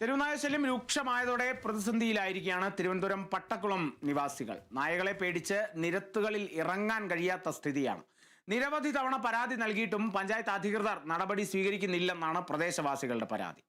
തെരുവുനായ ശല്യം രൂക്ഷമായതോടെ പ്രതിസന്ധിയിലായിരിക്കുകയാണ് തിരുവനന്തപുരം പട്ടക്കുളം നിവാസികൾ. നായകളെ പേടിച്ച് നിരത്തുകളിൽ ഇറങ്ങാൻ കഴിയാത്ത സ്ഥിതിയാണ്. നിരവധി തവണ പരാതി നൽകിയിട്ടും പഞ്ചായത്ത് അധികൃതർ നടപടി സ്വീകരിക്കുന്നില്ലെന്നാണ് പ്രദേശവാസികളുടെ പരാതി.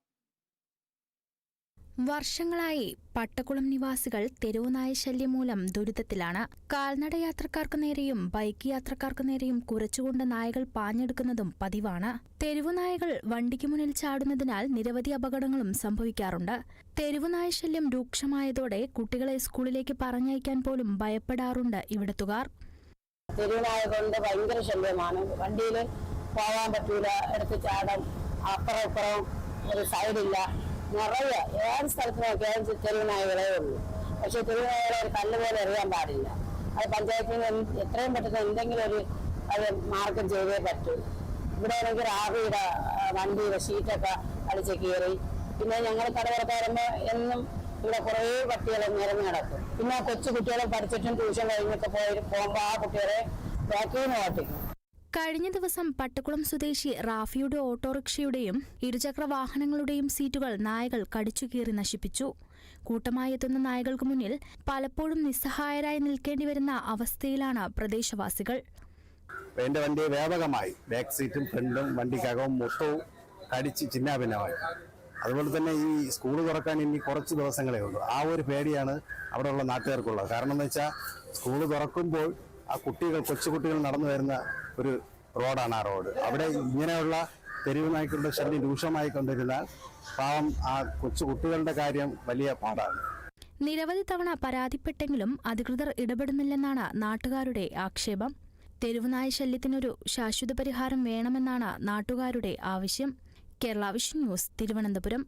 വർഷങ്ങളായി പട്ടക്കുളം നിവാസികൾ തെരുവുനായ ശല്യം മൂലം ദുരിതത്തിലാണ്. കാൽനട യാത്രക്കാർക്ക് നേരെയും ബൈക്ക് യാത്രക്കാർക്ക് നേരെയും കുറച്ചുകൊണ്ട് നായകൾ പാഞ്ഞെടുക്കുന്നതും പതിവാണ്. തെരുവുനായകൾ വണ്ടിക്ക് മുന്നിൽ ചാടുന്നതിനാൽ നിരവധി അപകടങ്ങളും സംഭവിക്കാറുണ്ട്. തെരുവുനായ ശല്യം രൂക്ഷമായതോടെ കുട്ടികളെ സ്കൂളിലേക്ക് പറഞ്ഞയക്കാൻ പോലും ഭയപ്പെടാറുണ്ട് ഇവിടത്തുകാർ. തെരുവിനായ കൊണ്ട് ഭയങ്കര ശല്യമാണ്. വണ്ടിയിൽ പോകാൻ പറ്റൂല എടുത്ത് ചാടാൻ അപ്പുറം ഇപ്പുറം ഒരു സൈഡില്ല നിറയെ ഏത് സ്ഥലത്ത് നോക്കിയാലും തെരുവിനായകളേ ഉള്ളൂ. പക്ഷെ തെരുവിനായകളെ ഒരു കല്ല് പോലെ എറിയാൻ പാടില്ല. അത് പഞ്ചായത്തിൽ നിന്ന് എത്രയും പെട്ടെന്ന് എന്തെങ്കിലും ഒരു അത് മാർഗം ചെയ്തേ പറ്റൂ. ഇവിടെ ആണെങ്കിൽ ആവിയുടെ വണ്ടിയുടെ ഷീറ്റൊക്കെ അടിച്ച് കീറി. പിന്നെ ഞങ്ങൾ കടവറത്ത് വരുമ്പോൾ എന്നും ഇവിടെ കുറേ പട്ടികളെ നിരന്ന് നടക്കും പിന്നെ കൊച്ചു കുട്ടികളെ പഠിച്ചിട്ടും ട്യൂഷൻ കഴിഞ്ഞൊക്കെ പോയി പോകുമ്പോൾ ആ കുട്ടികളെ ബാക്കിന്ന് ഓട്ടിക്കും കഴിഞ്ഞ ദിവസം പട്ടക്കുളം സ്വദേശി റാഫിയുടെ ഓട്ടോറിക്ഷയുടെയും ഇരുചക്ര വാഹനങ്ങളുടെയും സീറ്റുകൾ നായകൾ കടിച്ചുകീറി നശിപ്പിച്ചു. കൂട്ടമായി എത്തുന്ന നായകൾക്ക് മുന്നിൽ പലപ്പോഴും നിസ്സഹായരായി നിൽക്കേണ്ടി വരുന്ന അവസ്ഥയിലാണ് പ്രദേശവാസികൾ. എന്റെ വണ്ടി വ്യാപകമായി. ബാക്ക് സീറ്റും ഫ്രണ്ടും വണ്ടിക്കകവും മൊത്തവും കടിച്ച് ചിന്നാഭിന്നമായി. അതുപോലെ തന്നെ ഈ സ്കൂൾ തുറക്കാൻ ഇനി കുറച്ച് ദിവസങ്ങളേ ഉള്ളൂ. ആ ഒരു പേടിയാണ് അവിടെയുള്ള നാട്ടുകാർക്കുള്ളത്. കാരണം എന്ന് വെച്ചാൽ സ്കൂൾ തുറക്കുമ്പോൾ ആ കുട്ടികൾ കൊച്ചുകുട്ടികൾ നടന്നു വരുന്ന ഒരു റോഡാണ് ആ റോഡ്. അവിടെ ഇങ്ങനെയുള്ള തെരുവ് നായ്ക്കളുടെ ശല്യം രൂക്ഷമായി കൊണ്ടിരുന്നാൽ പാവം ആ കൊച്ചു കുട്ടികളുടെ കാര്യം വലിയ പാടാണ്. നിരവധി തവണ പരാതിപ്പെട്ടെങ്കിലും അധികൃതർ ഇടപെടുന്നില്ലെന്നാണ് നാട്ടുകാരുടെ ആക്ഷേപം. തെരുവുനായ ശല്യത്തിനൊരു ശാശ്വത പരിഹാരം വേണമെന്നാണ് നാട്ടുകാരുടെ ആവശ്യം. Kerala vision news Thiruvananthapuram.